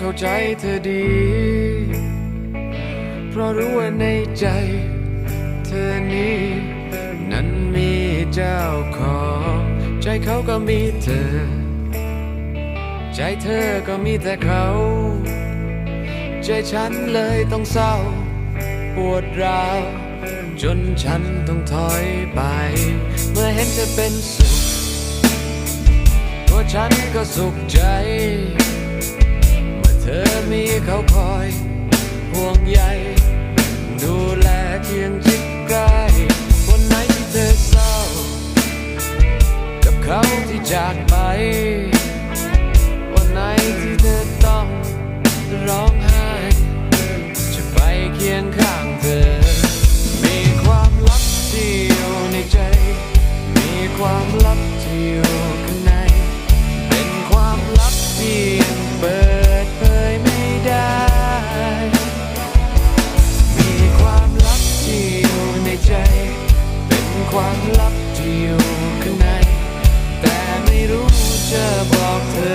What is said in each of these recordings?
เข้าใจเธอดี เพราะรู้ว่าในใจ เธอนี้ นั้นมีเจ้าของ ใจเขาก็มีเธอ ใจเธอก็มีแต่เขา ใจฉันเลยต้องเศร้า ปวดร้าวจนฉันต้องถอยไป เมื่อเห็นเธอเป็นสุข ตัวฉันก็สุขใจ ธอมีเขาคอยห่วงใยดูแลเคียงชิดใกล้วันไหนที่เธอเศร้า กับเขาที่จากไป วันไหนที่เธอต้องร้องไห้ ความลับที่อยู่ข้างใน แต่ไม่รู้จะบอกเธอ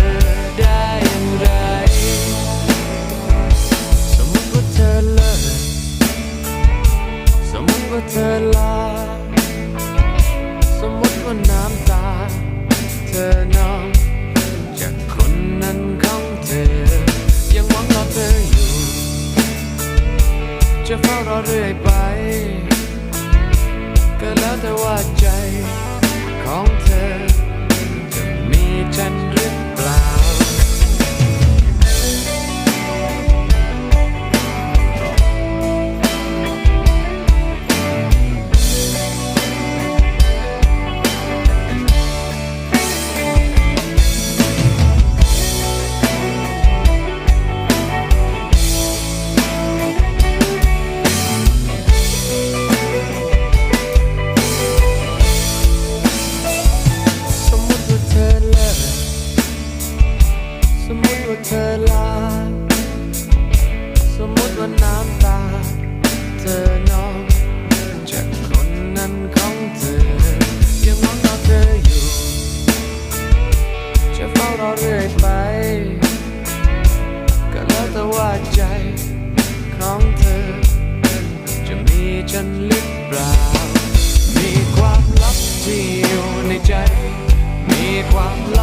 ได้อย่างไร สมมติว่าเธอเลิกสมมติว่าเธอลา สมมติว่าน้ำตา เธอนองจากคนนั้นของเธอ ยังหวังรอเธออยู่ จะเฝ้ารอเรื่อยไป สมมติว่าน้ำตา เธอนองจากคนนั้นของเธอ ยังหวังรอเธออยู่ จะเฝ้ารอเรื่อยไป ก็แล้วแต่ว่าใจของเธอ จะมีฉันหรือเปล่า มีความลับที่อยู่ในใจ มีความลับ